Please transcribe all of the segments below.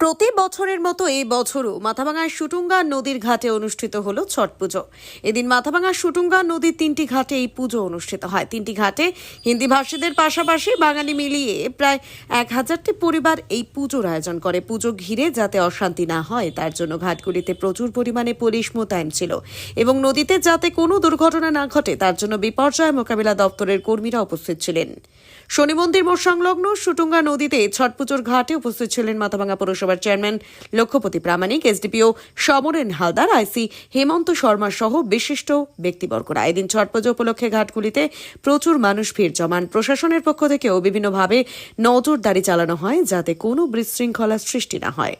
প্রতি বছরের মতো এই বছরও মাথাভাঙার সুটুঙ্গা নদীর ঘাটে অনুষ্ঠিত হলো ছট পুজো। এদিন মাথাভাঙার সুটুঙ্গা নদীর তিনটি ঘাটে এই পুজো অনুষ্ঠিত হয়। তিনটি ঘাটে হিন্দি ভাষীদের পাশাপাশি বাঙালি মিলিয়ে প্রায় এক হাজারটি পরিবার এই পুজোর আয়োজন করে। পুজো ঘিরে যাতে অশান্তি না হয়, তার জন্য ঘাটগুলিতে প্রচুর পরিমাণে পুলিশ মোতায়েন ছিল এবং নদীতে যাতে কোনো দুর্ঘটনা না ঘটে, তার জন্য বিপর্যয় মোকাবিলা দপ্তরের কর্মীরা উপস্থিত ছিলেন। শনি মন্দির মোড় সংলগ্ন সুটুঙ্গা নদীতে ছট পুজোর ঘাটে উপস্থিত ছিলেন মাথাভাঙা পৌরসভার chairman Lakshyapati Pramanik, SDPO Samaren Haldar, IC Hemanta Sharma সহ বিশিষ্ট ব্যক্তিবর্গরা। এদিন ছট পুজো উপলক্ষে ঘাটগুলিতে প্রচুর মানুষ ভিড় জমান। প্রশাসনের পক্ষ থেকেও বিভিন্নভাবে নজরদারি চালানো হয় যাতে কোনো বিশৃঙ্খলার সৃষ্টি না হয়।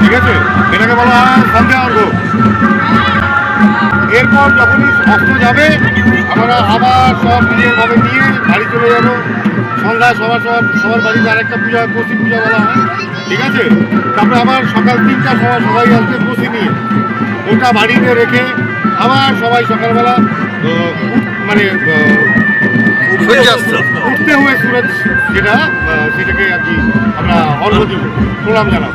ঠিক আছে? এটাকে বলা হয় সন্ধ্যা এরপর যখনই অস্ত যাবে আমরা আবার সব নিজেরভাবে নিয়ে বাড়ি চলে যাব। সন্ধ্যায় সবার সবার সবার বাড়িতে আরেকটা পূজা কষি পূজা বলা হয়। ঠিক আছে? তারপরে আবার সকাল তিনটার সময় সবাই আসবে কষি নিয়ে। ওটা বাড়িতে রেখে আবার সবাই সকালবেলা মানে। উঠতে হয়ে সুরজ যেটা সেটাকে আর কি আমরা অর্ঘ দিব। প্রণাম জানাব।